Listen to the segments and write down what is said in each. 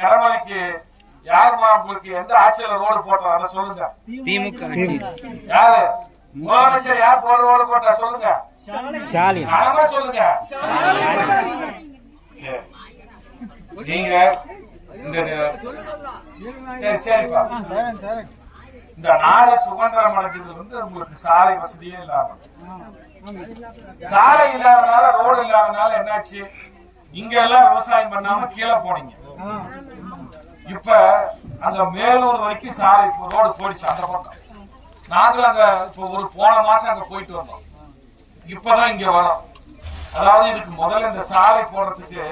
கிடமலைக்கு யாருமா உங்களுக்கு எந்த ஆட்சியில ரோடு போட்டோம்? அதை சொல்லுங்க. திமுக ஆட்சி. யாரு? முதலமைச்சர் யார் போடுற ரோடு போட்டா சொல்லுங்க. கடமை சொல்லுங்க. சரி. நீங்க இந்த சரி சரிப்பா. இந்த நாடு சுதந்திரம் அடைஞ்சதுல இருந்து உங்களுக்கு சாலை வசதியே இல்லாம. சாலை இல்லாதனால ரோடு இல்லாதனால என்னாச்சு? இங்க எல்லாம் விவசாயம் பண்ணாம கீழே போனீங்க. இப்ப அங்க மேலூர் வரைக்கும் சாலை ரோடு போயிடுச்சு அந்த பக்கம். நாங்களும் அங்க இப்போ ஒரு போன மாசம் அங்க போயிட்டு வந்தோம். இப்பதான் இங்க வரோம். அதாவது இதுக்கு முதல்ல இந்த சாலை போடுறதுக்கு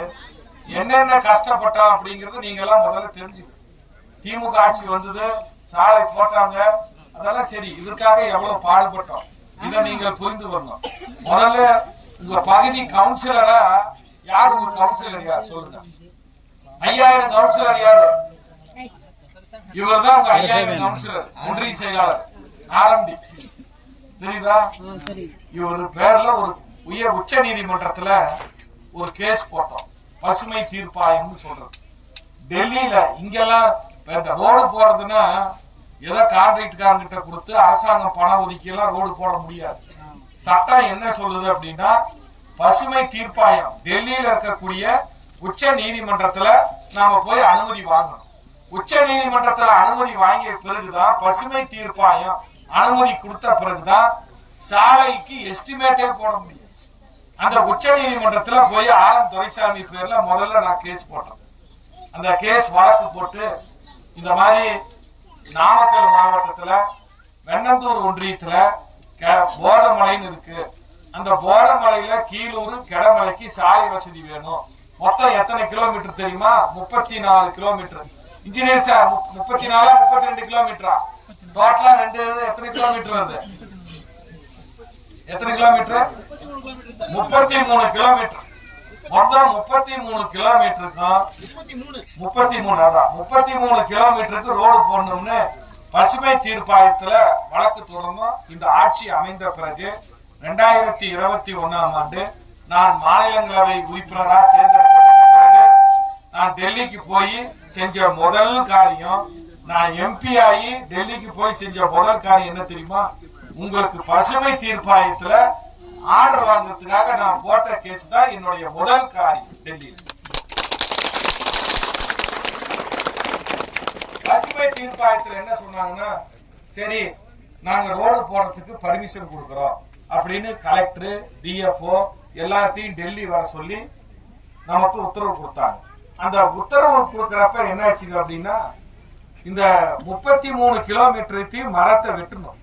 என்னென்ன கஷ்டப்பட்டோம் அப்படிங்கறது நீங்க எல்லாம் முதல்ல தெரிஞ்சுக்கணும். திமுக ஆட்சி வந்தது சாலை போட்டாங்க அதெல்லாம் சரி இதற்காக எவ்வளவு பாடுபட்டோம்? இதை நீங்கள் புரிந்து வரணும் முதல்ல உங்க பகுதி கவுன்சிலரா யார் உங்க கவுன்சிலர் யார் சொல்லுங்க. ஐயாயிரம் கவுன்சிலர் யாரு? இவர் தான் உங்க ஐயாயிரம் கவுன்சிலர் ஒன்றிய செயலாளர் ஆரம்பி தெரியுதா? இவர் பேர்ல ஒரு உயர் உச்ச நீதிமன்றத்துல ஒரு கேஸ் போட்டோம். பசுமை தீர்ப்பாயம்னு சொல்றது. டெல்லியில இங்கெல்லாம் இந்த ரோடு போறதுன்னா ஏதோ கான்ட்ராக்ட்காரங்க கிட்ட கொடுத்து அரசாங்கம் பணம் ஒதுக்கி எல்லாம் ரோடு போட முடியாது. சட்டம் என்ன சொல்லுது அப்படின்னா பசுமை தீர்ப்பாயம் டெல்லியில இருக்கக்கூடிய உச்ச நீதிமன்றத்துல நாம போய் அனுமதி வாங்கணும். உச்ச நீதிமன்றத்துல அனுமதி வாங்கிய பிறகுதான் பசுமை தீர்ப்பாயம் அனுமதி கொடுத்த பிறகுதான் சாலைக்கு எஸ்டிமேட்டே போட முடியும். அந்த உச்ச நீதிமன்றத்துல போய் ஆலம் துரைசாமி பேர்ல முதல்ல நான் கேஸ் போட்டேன். அந்த கேஸ் வழக்கு போட்டு இந்த மாதிரி நாமக்கல் மாவட்டத்துல வெண்ணந்தூர் ஒன்றியத்துல கெ- போதமலைன்னு இருக்கு. அந்த போதமலையில கீழூர் கெடமலைக்கு சாலை வசதி வேணும். மொத்தம் எத்தனை கிலோமீட்டர் தெரியுமா? முப்பத்தி நாலு கிலோமீட்டர் இன்ஜினியர் சார் முப்பத்தி நாலா முப்பத்தி ரெண்டு கிலோமீட்டரா டோட்டலா ரெண்டு எத்தனை கிலோமீட்டர் வருது? எத்தனை கிலோமீட்டர் முப்பத்தி மூணு கிலோமீட்டர் மொத்தம் முப்பத்தி மூணு கிலோமீட்டருக்கும் முப்பத்தி மூணு அதான். முப்பத்தி மூணு கிலோமீட்டருக்கு ரோடு போடணும்னு பசுமை தீர்ப்பாயத்துல வழக்கு தொடர்ந்தோம் இந்த ஆட்சி அமைந்த பிறகு ரெண்டாயிரத்தி இருபத்தி ஒண்ணாம் ஆண்டு நான் மாநிலங்களவை உறுப்பினராக தேர்ந்தெடுக்க நான் டெல்லிக்கு போய் செஞ்ச முதல் காரியம் நான் எம்பி ஆகி டெல்லிக்கு போய் செஞ்ச முதல் காரியம் என்ன தெரியுமா? உங்களுக்கு பசுமை தீர்ப்பாயத்துல ஆர்டர் வாங்குறதுக்காக நான் போட்ட கேஸ் தான் என்னுடைய முதல் காரியம் டெல்லியில். பசுமை தீர்ப்பாயத்துல என்ன சொன்னாங்கன்னா சரி நாங்க ரோடு போடுறதுக்கு பர்மிஷன் கொடுக்குறோம். அப்படின்னு கலெக்டர் டிஎஃப்ஓ எல்லாத்தையும் டெல்லி வர சொல்லி நமக்கு உத்தரவு கொடுத்தாங்க. அந்த உத்தரவு கொடுக்கறப்ப என்ன ஆச்சுங்க அப்படின்னா இந்த முப்பத்தி மூணு கிலோமீட்டருக்கு மரத்தை வெட்டணும்.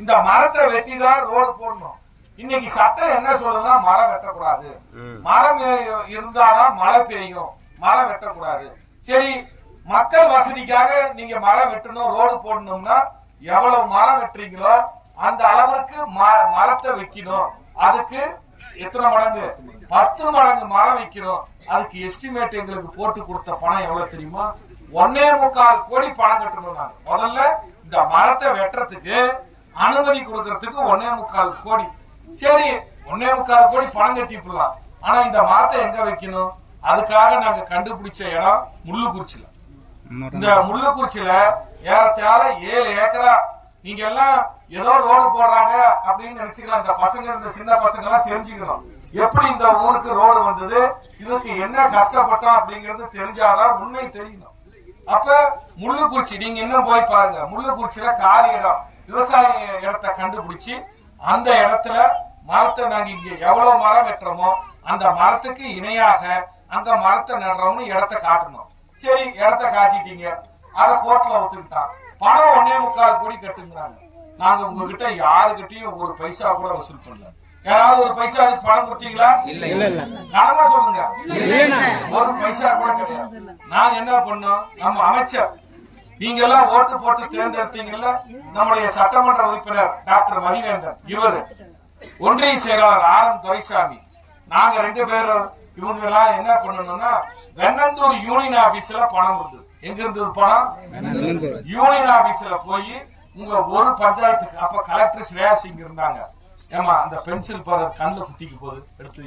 இந்த மரத்தை வெட்டி தான் ரோடு போடணும். இன்னைக்கு சட்டம் என்ன சொல்லுதுன்னா மரம் வெட்டக்கூடாது. மரம் இருந்தாதான் மழை பெய்யும். மரம் வெட்டக்கூடாது. சரி மக்கள் வசதிக்காக நீங்க மரம் வெட்டணும் ரோடு போடணும்னா எவ்வளவு மரம் வெட்டுறீங்களோ அந்த அளவுக்கு மரத்தை வைக்கணும் அதுக்கு எத்தனை மடங்கு? பத்து மடங்கு மரம் வைக்கணும் அதுக்கு எஸ்டிமேட் எங்களுக்கு போட்டு கொடுத்த பணம் எவ்வளவு தெரியுமா? ஒன்னே முக்கால் கோடி பணம் கட்டணும் நாங்க. முதல்ல இந்த மரத்தை வெட்டுறதுக்கு அனுமதி கொடுக்கறதுக்கு ஒன்னே முக்கால் கோடி. சரி ஒன்னே முக்கால் கோடி பணம் கட்டிப்படலாம் ஆனா இந்த மரத்தை எங்க வைக்கணும்? அதுக்காக நாங்க கண்டுபிடிச்ச இடம் முள்ளுக்குறிச்சியில. இந்த முள்ளுக்குறிச்சியில ஏறத்தாழ ஏழு ஏக்கரா நீங்க எல்லாம் ஏதோ ரோடு போடுறாங்க அப்படின்னு நினைச்சுக்கலாம். இந்த பசங்க இந்த சின்ன பசங்க எல்லாம் தெரிஞ்சுக்கணும். எப்படி இந்த ஊருக்கு ரோடு வந்தது? இதுக்கு என்ன கஷ்டப்பட்டோம் அப்படிங்கறது தெரிஞ்சாதான் உண்மை தெரியணும். அப்ப முள்ளுக்குறிச்சி நீங்க இன்னும் போய் பாருங்க. முள்ளுக்குறிச்சியில காலி இடம். விவசாய இடத்தை கண்டுபிடிச்சு அந்த இடத்துல மரத்தை நாங்க இங்க எவ்வளவு மரம் வெட்டுறோமோ அந்த மரத்துக்கு இணையாக அந்த மரத்தை நடுறோம்னு இடத்தை காட்டணும். சரி இடத்த காட்டிட்டீங்க. அதை கோர்ட்ல ஒத்துக்கிட்டான். பணம் ஒன்னே முக்கால் கோடி கட்டுங்கிறாங்க. நாங்க உங்ககிட்ட யாருகிட்டயும் ஒரு பைசா கூட வசூல் பண்ணல. யாராவது ஒரு பைசா பணம் கொடுத்தீங்களா? இல்ல இல்ல. கனவா சொல்லுங்க. ஒரு பைசா கூட கிடையாது. நாங்க என்ன பண்ணோம்? நம்ம அமைச்சர் நீங்க எல்லாம் ஓட்டு போட்டு தேர்ந்தெடுத்தீங்கல்ல? நம்முடைய சட்டமன்ற உறுப்பினர் டாக்டர் மதிவேந்தன் இவரு. ஒன்றிய செயலாளர் ஆர் எம் துரைசாமி. நாங்க ரெண்டு பேரும் இவங்க எல்லாம் என்ன பண்ணணும்னா வெண்ணந்தூர் யூனியன் ஆபீஸ்ல பணம் இருந்தது எங்க இருந்தது பணம்? யூனியன் ஆபீஸ்ல போய் உங்க ஒரு பஞ்சாயத்துக்கு அப்ப கலெக்டர் ஸ்ரேயா சிங் இருந்தாங்க. ஏமா அந்த பென்சில் பாரு கண்ணில் குத்திக்க போகுது. எடுத்து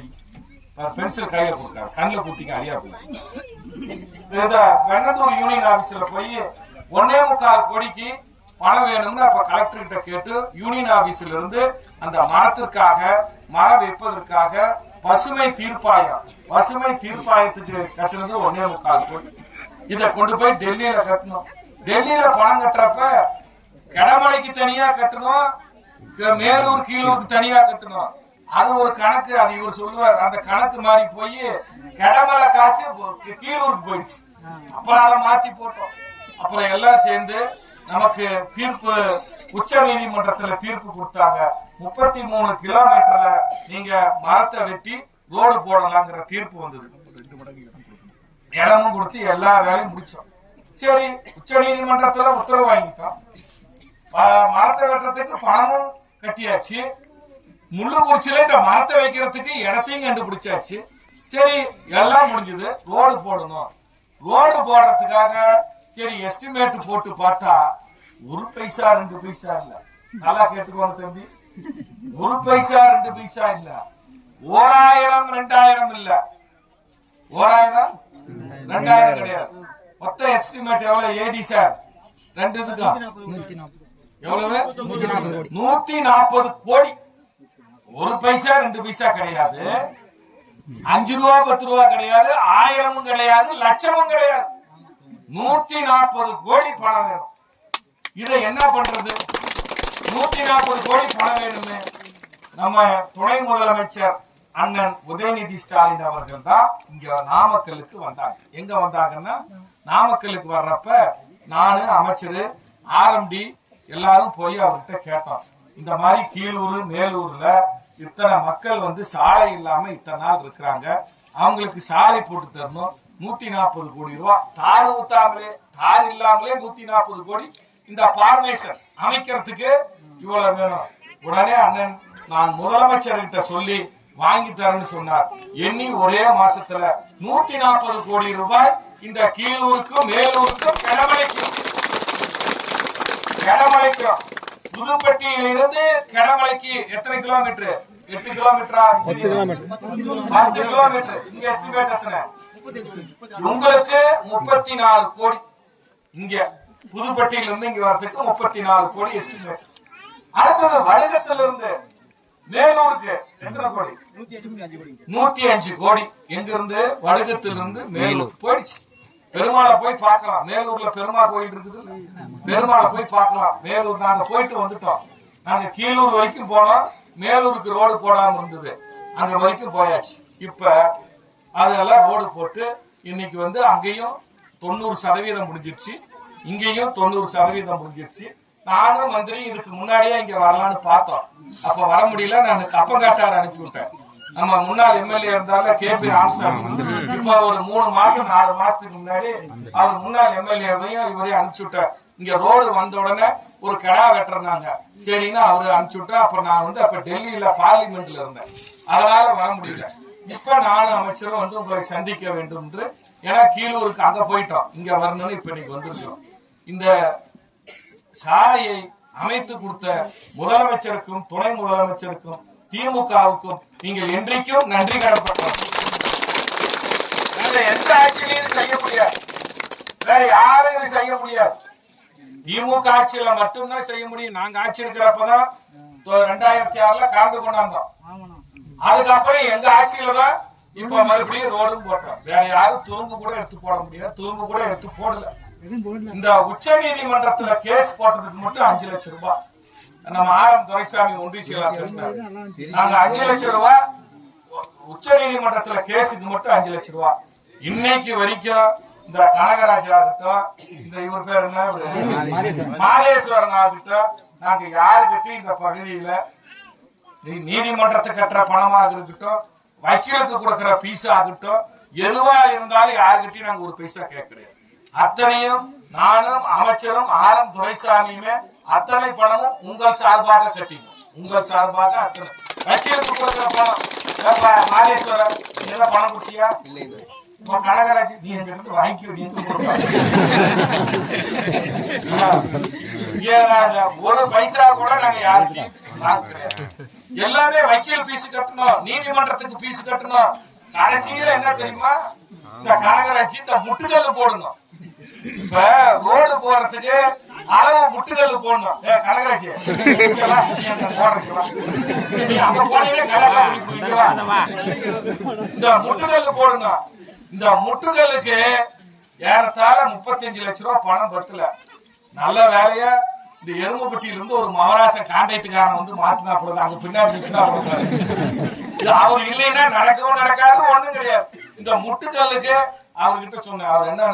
பென்சில் கையில கொடுக்காரு கண்ணில் குத்திக்க அறியா போய் இத வெண்ணந்தூர் யூனியன் ஆபீஸ்ல போய் ஒன்னே முக்கால் கோடிக்கு பணம் வேணும்னு அப்ப கலெக்டர் கிட்ட கேட்டு யூனியன் ஆபீஸ்ல இருந்து அந்த மரத்திற்காக மரம் வைப்பதற்காக பசுமை தீர்ப்பாயம் பசுமை தீர்ப்பாயத்துக்கு கட்டுனது ஒன்னே முக்கால் கோடி. இதை கொண்டு போய் டெல்லியில கட்டணும். டெல்லியில பணம் கட்டுறப்ப கடமலைக்கு தனியா கட்டணும் மேலூர் கீழூருக்கு தனியா கட்டணும். அது ஒரு கணக்கு. அது இவர் சொல்லுவார். அந்த கணக்கு மாறி போய் கடமலை காசு கீழூருக்கு போயிடுச்சு. அப்புறம் அதை மாத்தி போட்டோம். அப்புறம் எல்லாம் சேர்ந்து நமக்கு தீர்ப்பு உச்ச நீதிமன்றத்துல தீர்ப்பு கொடுத்தாங்க. முப்பத்தி மூணு கிலோமீட்டர்ல நீங்க மரத்தை வெட்டி ரோடு போடலாங்கிற தீர்ப்பு வந்தது. இடமும் கொடுத்து எல்லா வேலையும் முடிச்சோம். சரி உச்ச நீதிமன்றத்துல உத்தரவு வாங்கிட்டோம். மரத்தை வெட்டுறதுக்கு பணமும் கட்டியாச்சு. முள்ளுக்குறிச்சியில இந்த மரத்தை வைக்கிறதுக்கு இடத்தையும் கண்டுபிடிச்சாச்சு. சரி எல்லாம் முடிஞ்சது. ரோடு போடணும். ரோடு போடுறதுக்காக சரி எஸ்டிமேட் போட்டு பார்த்தா ஒரு பைசா ரெண்டு பைசா இல்ல. நல்லா கேட்டுக்கோங்க தம்பி. ஒரு பைசா ரெண்டு பைசா இல்ல. ஓராயிரம் ரெண்டாயிரம் இல்ல. ஓராயிரம்? ரெண்டாயிரம் கிடையாது. மொத்த எஸ்டிமேட் எவ்வளவு? ஏடி சார் ரெண்டு இதுக்கும் எவ்வளவு? நூத்தி நாற்பது கோடி. ஒரு பைசா ரெண்டு பைசா கிடையாது. அஞ்சு ரூபா பத்து ரூபா கிடையாது. ஆயிரமும் கிடையாது லட்சமும் கிடையாது. நூத்தி நாற்பது கோடி பணம் வேணும். இதை என்ன பண்றது? நூத்தி நாற்பது கோடி பணம் வேணுமே. நம்ம துணை முதலமைச்சர் அண்ணன் உதயநிதி ஸ்டாலின் அவர்கள் தான் இங்க நாமக்கலுக்கு வந்தாங்க. எங்க வந்தாங்கன்னா நாமக்கலுக்கு வர்றப்ப நானு அமைச்சர் ஆர்எம்டி எல்லாரும் போய் அவர்கிட்ட கேட்டோம். இந்த மாதிரி கீழூர் மேலூர்ல இத்தனை மக்கள் வந்து சாலை இல்லாம இத்தனை நாள் இருக்கிறாங்க. அவங்களுக்கு சாலை போட்டு தரணும். நூத்தி நாற்பது கோடி ரூபாய் தார் ஊத்தாமலே தார் இல்லாமலே நூத்தி நாற்பது கோடி. இந்த பார்மேஷன் அமைக்கிறதுக்கு இவ்வளவு வேணும். உடனே அண்ணன் நான் முதலமைச்சர்கிட்ட சொல்லி வாங்கி தரேன்னு சொன்னார். எண்ணி ஒரே மாசத்துல நூத்தி நாற்பது கோடி ரூபாய் இந்த கீழூருக்கும் மேலூருக்கும் கிடமலைக்கும் கிடமலைக்கும் புதுப்பட்டியிலிருந்து கிடமலைக்கு எத்தனை கிலோமீட்டர் எட்டு கிலோமீட்டரா பத்து கிலோமீட்டர் பத்து கிலோமீட்டர் இங்க எஸ்டிமேட் எத்தனை? உங்களுக்கு முப்பத்தி நாலு கோடி. இங்க புதுப்பட்டியில இருந்து இங்க வரதுக்கு முப்பத்தி நாலு கோடி எஸ்டிமேட் அடுத்தது வடுகத்துல இருந்து மேலூருக்கு எத்தனை கோடி? நூத்தி அஞ்சு கோடி. எங்க இருந்து வடுகத்துல இருந்து மேலூர். போயிடுச்சு. பெருமாளை போய் பார்க்கலாம். மேலூர்ல பெருமாள் கோயில் இருக்குது. பெருமாளை போய் பார்க்கலாம். மேலூர் நாங்க போயிட்டு வந்துட்டோம். நாங்க கீழூர் வரைக்கும் போனோம். மேலூருக்கு ரோடு போடாம இருந்தது. அங்க வரைக்கும் போயாச்சு. இப்ப அதெல்லாம் ரோடு போட்டு இன்னைக்கு வந்து அங்கேயும் தொண்ணூறு சதவீதம் முடிஞ்சிருச்சு. இங்கேயும் தொண்ணூறு சதவீதம் முடிஞ்சிருச்சு. நானும் மந்திரி இதுக்கு முன்னாடியே இங்க வரலான்னு பார்த்தோம். அப்ப வர முடியல. நான் கப்பங்காட்டார் அனுப்பி விட்டேன் நம்ம முன்னாள் எம்எல்ஏ இருந்தால கே பி ராமசாமி இப்ப ஒரு மூணு மாசம் நாலு மாசத்துக்கு முன்னாடி அவர் முன்னாள் எம்எல்ஏவையும் இவரையும் அனுப்பிச்சு விட்டார். இங்க ரோடு வந்த உடனே ஒரு கிடா வெட்டுறாங்க சரின்னு அவரு அனுப்பிச்சு விட்டா அப்ப நான் வந்து அப்ப டெல்லியில பார்லிமெண்ட்ல இருந்தேன். அதனால வர முடியல. இப்ப நானும் அமைச்சரும் வந்து உங்களை சந்திக்க வேண்டும் என்று ஏன்னா கீழூருக்கு அங்க போயிட்டோம். இங்க வரணும்னு இப்ப இன்னைக்கு வந்திருக்கோம். இந்த சாலையை அமைத்து கொடுத்த முதலமைச்சருக்கும் துணை முதலமைச்சருக்கும் திமுகவுக்கும் நீங்கள் இன்றைக்கும் நன்றி கடன்பட்டோம் வேற எந்த ஆட்சியிலையும் செய்ய முடியாது. வேற யாரும் இது செய்ய முடியாது. திமுக ஆட்சியில மட்டும்தான் செய்ய முடியும். நாங்க ஆட்சி இருக்கிறப்பதான் ரெண்டாயிரத்தி ஆறுல கலந்து கொண்டாந்தோம். அதுக்கப்புறம் எங்க ஆட்சியில தான் இப்ப மறுபடியும் ரோடும் போட்டோம். வேற யாரும் துரும்பு கூட எடுத்து போட முடியாது. துரும்பு கூட எடுத்து போடல. இந்த உச்ச நீதிமன்றத்துல கேஸ் போட்டதுக்கு மட்டும் அஞ்சு லட்சம் ரூபாய். நம்ம ஆரம் துரைசாமி ஒன்றிசீலா பேசினார். நாங்க அஞ்சு லட்சம் ரூபாய் உச்ச நீதிமன்றத்துல கேஸுக்கு மட்டும் அஞ்சு லட்சம் ரூபாய் இன்னைக்கு வரைக்கும் இந்த கனகராஜா ஆகட்டும் இந்த இவர் பேர் என்ன? மாதேஸ்வரன் ஆகட்டும் நாங்க யாருக்கிட்டையும் இந்த பகுதியில நீ- கட்டுற பணமாக இருக்கட்டும் வக்கீலுக்கு கொடுக்கிற பீஸ் ஆகட்டும் எதுவா இருந்தாலும் யாருக்கிட்டையும் நாங்க ஒரு பைசா கேட்கறது அத்தனையும் நானும் அமைச்சரும் ஆரம் துரைசாமியுமே அத்தனை பணமும் உங்கள் சார்பாக கட்டினோம். உங்கள் சார்பாக அத்தனை. வக்கீலுக்கு கொடுக்கிற பணம் ஏப்பா, மாதேஸ்வரன் என்ன பணம் கொடுத்தியா? கனகராஜ் நீ எங்க இருந்து வாங்கிக்கோ நீ எங்க கொடுப்ப? ஏன் நாங்க ஒரு பைசா கூட நாங்க யாருக்கும் எல்லாமே வக்கீல் பீஸ் கட்டணும் நீதிமன்றத்துக்கு பீஸ் கட்டணும். கடைசியில என்ன தெரியுமா? இந்த கனகராட்சி இந்த முட்டுக்கல்லு போடணும். இப்ப ரோடு போறதுக்கு அளவு முட்டுக்கல்லு போடணும். கனகராட்சி இந்த முட்டுக்கல்லு போடுங்க. இந்த முட்டுக்கல்லுக்கு ஏறத்தாழ முப்பத்தஞ்சு லட்ச ரூபாய் பணம் பத்துல நல்ல வேலைய? இந்த எருமப்பட்டியில இருந்து ஒரு மகராசன் கான்ட்ராக்டுக்காரன் வந்து மாத்தினா போடுறது அங்க பின்னாடி போடுறாரு அவர் இல்லைன்னா நடக்கவும் நடக்காது ஒண்ணும் கிடையாது. இந்த முட்டுக்கல்லுக்கு அவர்கிட்ட சொன்ன அவர் என்ன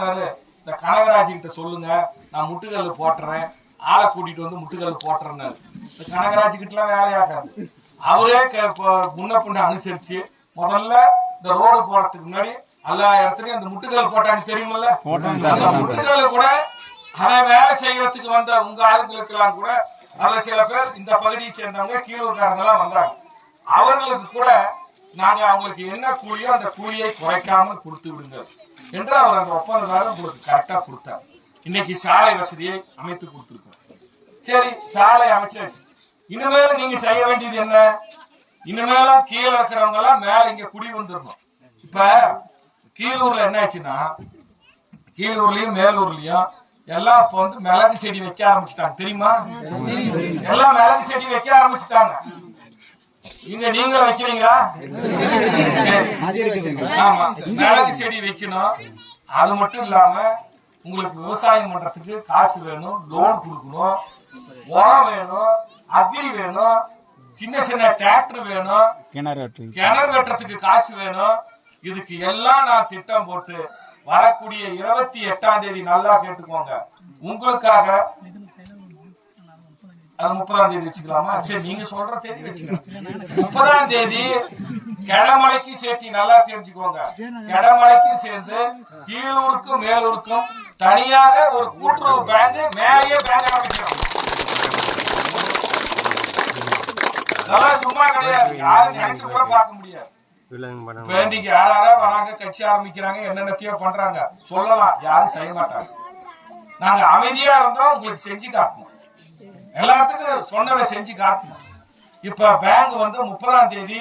இந்த கனகராஜ் கிட்ட சொல்லுங்க நான் முட்டுக்கல்லு போட்டுறேன். ஆளை கூட்டிட்டு வந்து முட்டுக்கல்லு போட்டுறேன்னாரு. இந்த கனகராஜ் கிட்ட எல்லாம் வேலையாகாது அவரே முன்ன பின்ன அனுசரிச்சு முதல்ல இந்த ரோடு போறதுக்கு முன்னாடி எல்லா இடத்துலயும் அந்த முட்டுக்கல் போட்டாங்க தெரியுமில்ல? முட்டுக்கல்ல கூட அதை வேலை செய்யறதுக்கு வந்த உங்க ஆளுங்களுக்கு எல்லாம் கூட அதுல சில பேர் இந்த பகுதியை சேர்ந்தவங்க கீழூர்காரங்க எல்லாம் வந்தாங்க. அவர்களுக்கு கூட நாங்க அவங்களுக்கு என்ன கூலியோ அந்த கூலியை குறைக்காமல் கொடுத்து விடுங்க என்று அவர் அந்த ஒப்பந்ததாரர் உங்களுக்கு கரெக்டா கொடுத்தார் இன்னைக்கு சாலை வசதியை அமைத்து கொடுத்திருக்கோம். சரி சாலை அமைச்சாச்சு. இனிமேல் நீங்க செய்ய வேண்டியது என்ன? இனிமேலும் கீழே இருக்கிறவங்க எல்லாம் மேல இங்க குடி வந்துடணும் இப்ப கீழூர்ல என்ன ஆச்சுன்னா கீழூர்லயும் மேலூர்லயும் எல்லாம் இப்ப வந்து மிளகு செடி வைக்க ஆரம்பிச்சிட்டாங்க. தெரியுமா. எல்லாம் மிளகு செடி வைக்க ஆரம்பிச்சிட்டாங்க. இங்க நீங்க வைக்கிறீங்களா. ஆமா. மிளகு செடி வைக்கணும். அது மட்டும் இல்லாம உங்களுக்கு விவசாயம் பண்றதுக்கு காசு வேணும் லோன் கொடுக்கணும். உரம் வேணும் அக்ரி வேணும் சின்ன சின்ன டிராக்டர் வேணும். கிணறு கிணறு வெட்டுறதுக்கு காசு வேணும். இதுக்கு எல்லாம் நான் திட்டம் போட்டு வரக்கூடிய இருபத்தி எட்டாம் தேதி நல்லா கேட்டுக்கோங்க. உங்களுக்காக அது முப்பதாம் தேதி வச்சுக்கலாமா? சரி நீங்க சொல்ற தேதி வச்சுக்கலாம். முப்பதாம் தேதி கெடமலைக்கு சேர்த்தி நல்லா தெரிஞ்சுக்கோங்க. கெடமலைக்கும் சேர்ந்து கீழூருக்கும் மேலூருக்கும் தனியாக ஒரு கூட்டுறவு பேங்க் மேலேயே பேங்க் ஆரம்பிக்கிறோம் அதெல்லாம் சும்மா கிடையாது. யாரும் நினைச்சு கூட பார்க்க முடியாது. இப்ப இன்னைக்கு யார் யாரா வராங்க கட்சி ஆரம்பிக்கிறாங்க என்னென்னத்தையோ பண்றாங்க. சொல்லலாம் யாரும் செய்ய மாட்டாங்க. நாங்க அமைதியா இருந்தோம் உங்களுக்கு செஞ்சு காட்டணும் எல்லாத்துக்கும் சொன்னதை செஞ்சு காட்டணும். இப்ப பேங்க் வந்து முப்பதாம் தேதி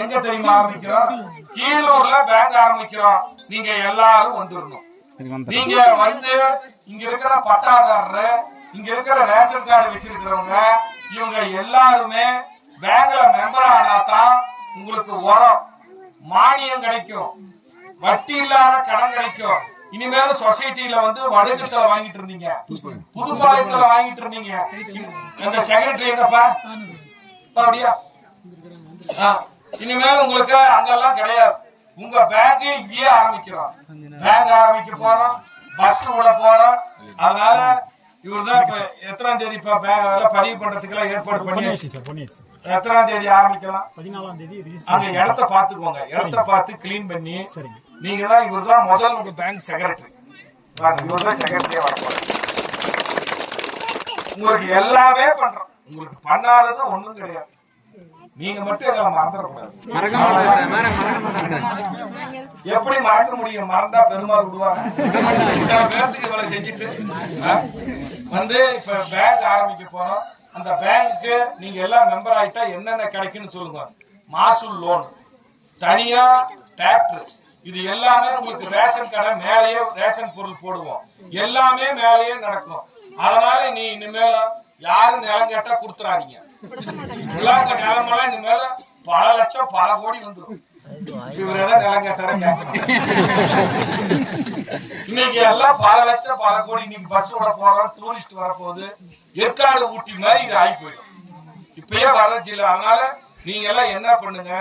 எங்க தெரியுமா ஆரம்பிக்கிறோம்? கீழூர்ல பேங்க் ஆரம்பிக்கிறோம். நீங்க எல்லாரும் வந்துடணும் நீங்க வந்து இங்க இருக்கிற பட்டாதாரரு இங்க இருக்கிற ரேஷன் கார்டு வச்சிருக்கிறவங்க இவங்க எல்லாருமே பேங்க்ல மெம்பர் ஆனாதான் உங்களுக்கு உரம் மானியம் கிடைக்கும். வட்டி இல்லாத கடன் கிடைக்கும். இனிமேலும் சொசைட்டில வந்து வடுகத்துல வாங்கிட்டு இருந்தீங்க. புதுப்பாளையத்துல வாங்கிட்டு இருந்தீங்க. அந்த செக்ரட்டரி எங்கப்பா? அப்பா, அப்படியா? இனிமேல் உங்களுக்கு அங்கெல்லாம் கிடையாது. உங்க பேங்க் இங்கேயே ஆரம்பிக்கிறோம். பேங்க் ஆரம்பிக்க போறோம். பஸ் விட போறோம். அதனால இவர்தான் இப்ப எத்தனாம் தேதி இப்ப பதிவு பண்றதுக்கு எல்லாம் ஏற்பாடு பண்ணியாச்சு எத்தனாம் தேதி ஆரம்பிக்கலாம்? பதினாலாம் தேதி அங்க இடத்த பாத்துக்கோங்க இடத்த பார்த்து கிளீன் பண்ணி சரிங்க. நீங்க தான் இவர் தான் முதல் உங்க பேங்க் செக்ரட்டரி இவர் தான் செக்ரட்டரியா வரப்போறாரு உங்களுக்கு எல்லாமே பண்றோம். உங்களுக்கு பண்ணாதது ஒண்ணும் கிடையாது. நீங்க மட்டும் எங்களை மறந்துடக்கூடாது. எப்படி மறக்க முடியும்? மறந்தா பெருமாள் விடுவாங்க. இத்தனை பேர்த்துக்கு இவ்வளவு செஞ்சுட்டு? வந்து இப்ப பேங்க் ஆரம்பிக்க போறோம். அந்த பேங்க்கு நீங்க எல்லாம் மெம்பர் ஆயிட்டா என்னென்ன கிடைக்குன்னு சொல்லுங்க. மாசூல் லோன் தனியா டிராக்டர் இது எல்லாமே உங்களுக்கு ரேஷன் கடை மேலேயே ரேஷன் பொருள் போடுவோம். எல்லாமே மேலேயே நடக்கும். அதனால நீ இனிமேல யாரும் நிலம் கேட்டா கொடுத்துறாதீங்க. உங்க நிலமெல்லாம் இனிமேல பல லட்சம் பல கோடி வந்துடும் இவர் ஏதாவது நிலம் கேட்டாரா கேட்கணும் இன்னைக்கு எல்லாம் பல லட்சம் பல கோடி இன்னைக்கு பஸ் விட போறோம் டூரிஸ்ட் வரப்போகுது. ஏற்காடு ஊட்டி மாதிரி இது ஆகி போயிடும். இப்பயே வர்றச்சு இல்லை. அதனால நீங்க எல்லாம் என்ன பண்ணுங்க?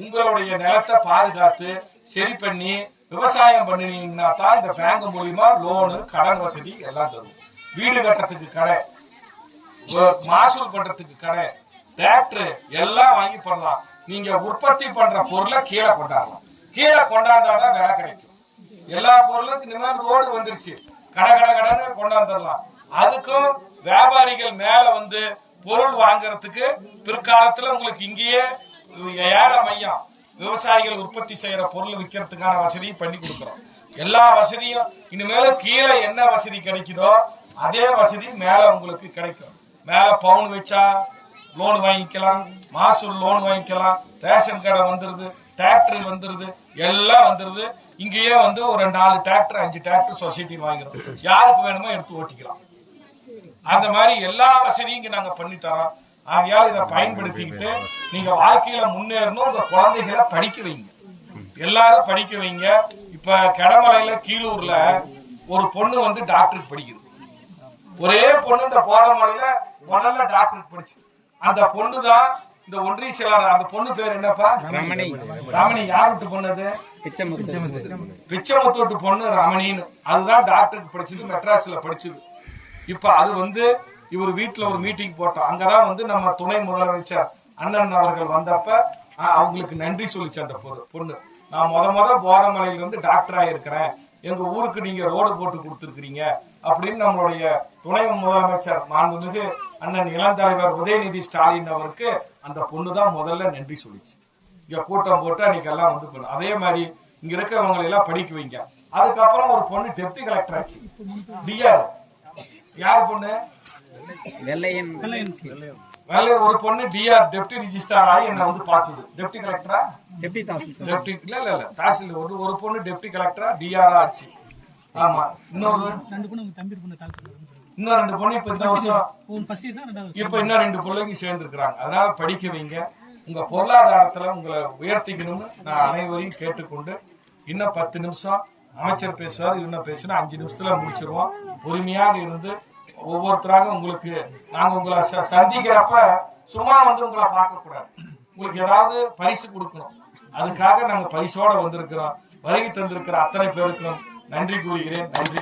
உங்களுடைய நிலத்தை பாதுகாத்து சரி பண்ணி விவசாயம் பண்ணினீங்கன்னா தான் இந்த பேங்க் மூலியமா லோனு கடன் வசதி எல்லாம் தரும். வீடு கட்டுறதுக்கு கடை மாசூல் பண்றதுக்கு கடை டிராக்டர் எல்லாம் வாங்கி பண்ணலாம். நீங்க உற்பத்தி பண்ற பொருளை கீழே கொண்டாடலாம். கீழே கொண்டாந்தாதான் வேலை கிடைக்கும். எல்லா பொருளுக்கும் இனிமேல் ரோடு வந்துருச்சு. கடை கடை கடைன்னு கொண்டாந்துடலாம். அதுக்கும் வியாபாரிகள் மேல வந்து பொருள் வாங்குறதுக்கு பிற்காலத்துல உங்களுக்கு இங்கேயே ஏழை மையம் விவசாயிகள் உற்பத்தி செய்யற பொருள் விற்கிறதுக்கான வசதியும் பண்ணி கொடுக்குறோம். எல்லா வசதியும் இனிமேல கீழே என்ன வசதி கிடைக்குதோ அதே வசதி மேல உங்களுக்கு கிடைக்கும். மேல பவுன் வச்சா லோன் வாங்கிக்கலாம் மாசூல் லோன் வாங்கிக்கலாம் ரேஷன் கடை வந்துருது டிராக்டர் வந்துருது எல்லாம் வந்துருது. இங்கேயே வந்து ஒரு நாலு டிராக்டர் அஞ்சு டிராக்டர் சொசைட்டி வாங்கிறோம் யாருக்கு வேணுமோ எடுத்து ஓட்டிக்கலாம். அந்த மாதிரி எல்லா வசதியும் இங்க நாங்க பண்ணி தரோம். ஆகையால் இதை பயன்படுத்திக்கிட்டு நீங்க வாழ்க்கையில முன்னேறணும் உங்க குழந்தைகளை படிக்க வைங்க. எல்லாரும் படிக்க வைங்க. இப்ப கடமலையில கீழூர்ல ஒரு பொண்ணு வந்து டாக்டருக்கு படிக்குது. ஒரே பொண்ணு இந்த போதமலையில முதல்ல டாக்டருக்கு படிச்சு. அந்த பொண்ணு தான் இந்த ஒன்றிய செயலாளர் அந்த பொண்ணு பேர் என்னப்பா? ரமணி. ரமணி. யார் விட்டு பொண்ணது பிச்சமுத்தோட்டு பொண்ணு ரமணின்னு. அதுதான் டாக்டருக்கு படிச்சது மெட்ராஸ்ல படிச்சது. இப்ப அது வந்து இவர் வீட்டுல ஒரு மீட்டிங் போட்டோம். அங்கதான் வந்து நம்ம துணை முதலமைச்சர் அண்ணன் அவர்கள் வந்தப்ப அவங்களுக்கு நன்றி சொல்லிச்சு அந்த பொண்ணு. நான் முத முத போதமலையில இருந்து டாக்டர் ஆயிருக்கிறேன். எங்க ஊருக்கு நீங்க ரோடு போட்டு கொடுத்துருக்கீங்க அப்படின்னு நம்மளுடைய துணை முதலமைச்சர் மாண்புமிகு அண்ணன் இளந்தலைவர் உதயநிதி ஸ்டாலின் அவருக்கு அந்த பொண்ணு தான் முதல்ல நன்றி சொல்லிச்சு. இங்க கூட்டம் போட்டு அன்னைக்கு எல்லாம் வந்து பண்ணு அதே மாதிரி இங்க இருக்கிறவங்களை எல்லாம் படிக்க வைங்க. அதுக்கப்புறம் ஒரு பொண்ணு டெப்டி கலெக்டர் ஆச்சு. டிஆர் யார் பொண்ணு? வெள்ளையன். வேலை ஒரு பொண்ணு டிஆர் டெப்டி ரிஜிஸ்டார் ஆகி என்ன வந்து பார்த்தது டெப்டி கலெக்டரா தாசில் டெப்டி இல்ல இல்ல இல்ல. தாசில் ஒரு ஒரு பொண்ணு டெப்டி கலெக்டரா டிஆர் ஆச்சு. ஆமா. இன்னொரு? ரெண்டு பொண்ணு உங்க தம்பி பொண்ணு இன்னும் ரெண்டு பொண்ணு இப்ப இந்த வருஷம். இப்ப இன்னும் ரெண்டு பிள்ளைங்க சேர்ந்துருக்கிறாங்க. அதனால படிக்க வைங்க. உங்க பொருளாதாரத்துல உங்களை உயர்த்திக்கணும்னு நான் அனைவரையும் கேட்டுக்கொண்டு இன்னும் பத்து நிமிஷம் அமைச்சர் பேசுவார் இன்னும் பேசினா அஞ்சு நிமிஷத்துல முடிச்சிருவோம். பொறுமையாக இருந்து ஒவ்வொருத்தராக உங்களுக்கு நாங்க உங்களை ச- சந்திக்கிறப்ப சும்மா வந்து உங்களை பார்க்க கூடாது உங்களுக்கு ஏதாவது பரிசு கொடுக்கணும். அதுக்காக நாங்க பரிசோட வந்திருக்கிறோம். வருகை தந்திருக்கிற அத்தனை பேருக்கும் நன்றி கூறுகிறேன். நன்றி